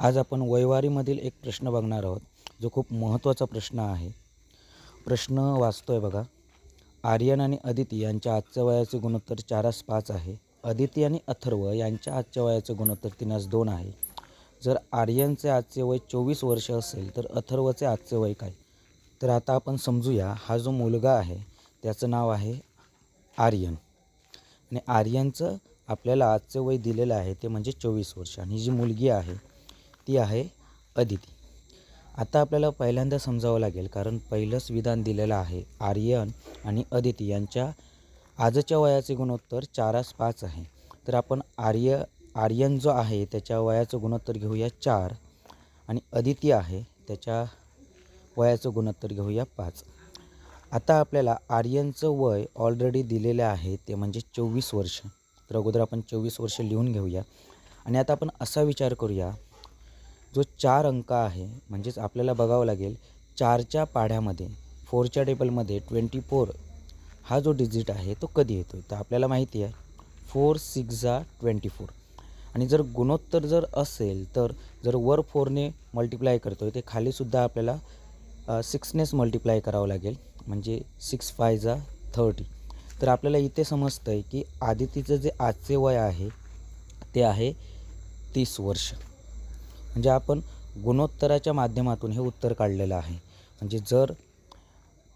आज आपण वैवारीमधील एक प्रश्न बघणार आहोत जो खूप महत्त्वाचा प्रश्न आहे. प्रश्न वाचतोय बघा. आर्यन आणि अदिती यांच्या आजच्या वयाचे गुणोत्तर चारास पाच आहे. अदिती आणि अथर्व यांच्या आजच्या वयाचे गुणोत्तर तीनास दोन आहे. जर आर्यनचे आजचे वय चोवीस वर्ष असेल तर अथर्वचे आजचे वय काय? तर आता आपण समजूया हा जो मुलगा आहे त्याचं नाव आहे आर्यन. आणि आर्यनचं आपल्याला आजचे वय दिलेलं आहे ते म्हणजे चोवीस वर्ष. आणि जी मुलगी आहे ती आहे अदिती. आता आपल्याला पहिल्यांदा समजावं लागेल कारण पहिलंच विधान दिलेलं आहे आर्यन आणि अदिती यांच्या आजच्या वयाचे गुणोत्तर चारास पाच आहे. तर आपण आर्य आर्यन जो आहे त्याच्या वयाचं गुणोत्तर घेऊया चार आणि अदिती आहे त्याच्या वयाचं गुणोत्तर घेऊया पाच. आता आपल्याला आर्यनचं वय ऑलरेडी दिलेलं आहे ते म्हणजे चोवीस वर्ष. तर अगोदर आपण चोवीस वर्ष लिहून घेऊया. आणि आता आपण असा विचार करूया जो चार अंक आहे म्हणजेच आपल्याला बघावं लागेल चारच्या पाढ्यामध्ये फोरच्या टेबलमध्ये ट्वेंटी फोर हा जो डिजिट आहे तो कधी येतो तर आपल्याला माहिती आहे फोर सिक्स झा ट्वेंटी फोर. आणि जर गुणोत्तर जर असेल तर जर वर फोरने मल्टिप्लाय करतो आहे ते खालीसुद्धा आपल्याला सिक्सनेच मल्टिप्लाय करावं लागेल म्हणजे सिक्स फाय जा थर्टी. तर आपल्याला इथे समजतं आहे की आदितीचं जे आजचे वय आहे ते आहे तीस वर्ष. म्हणजे आपण गुणोत्तराच्या माध्यमातून हे उत्तर काढलेलं आहे. म्हणजे जर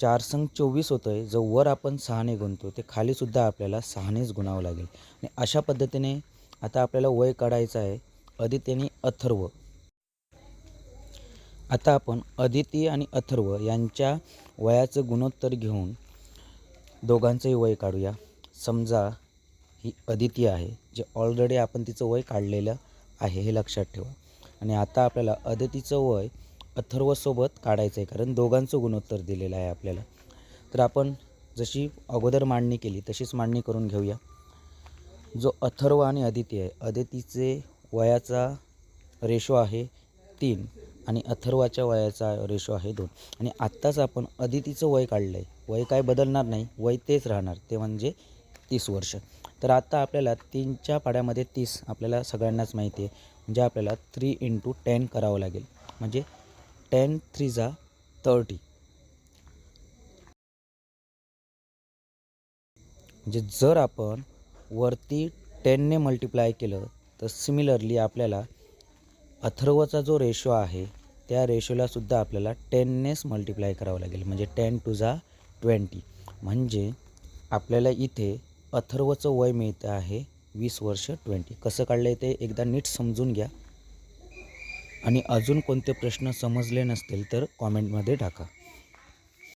चार संघ चोवीस होतं आहे जर वर आपण सहाने गुणतो ते खालीसुद्धा आपल्याला सहानेच गुणावं लागेल. आणि अशा पद्धतीने आता आपल्याला वय काढायचं आहे अदिती अथर्व. आता आपण अदिती आणि अथर्व यांच्या वयाचं गुणोत्तर घेऊन दोघांचंही वय काढूया. समजा ही अदिती आहे जे ऑलरेडी आपण तिचं वय काढलेलं आहे हे लक्षात ठेवा. आणि आता आपल्याला अदितीचं वय अथर्वसोबत काढायचं आहे कारण दोघांचं गुणोत्तर दिलेलं आहे आपल्याला. तर आपण जशी अगोदर मांडणी केली तशीच मांडणी करून घेऊया. जो अथर्व आणि अदिती आहे अदितीचे वयाचा रेशो आहे तीन आणि अथर्वाच्या वयाचा रेशो आहे दोन. आणि आत्ताच आपण अदितीचं वय काढलं आहे वय काय बदलणार नाही वय तेच राहणार ते म्हणजे तीस वर्ष. तर आता आपल्याला तीनच्या पाड्यामध्ये तीस आपल्याला सगळ्यांनाच माहिती आहे. म्हणजे आपल्याला थ्री इंटू टेन करावं लागेल. म्हणजे टेन थ्री जा थर्टी म्हणजे जर आपण वरती टेनने मल्टिप्लाय केलं तर सिमिलरली आपल्याला अथर्वचा जो रेशो आहे त्या रेशोलासुद्धा आपल्याला टेननेच मल्टिप्लाय करावं लागेल. म्हणजे टेन टू जा ट्वेंटी म्हणजे आपल्याला इथे अथर्वचं वय मिळतं आहे वीस वर्ष ट्वेंटी कसं काढलं आहे ते एकदा नीट समजून घ्या. आणि अजून कोणते प्रश्न समजले नसतील तर कॉमेंटमध्ये टाका.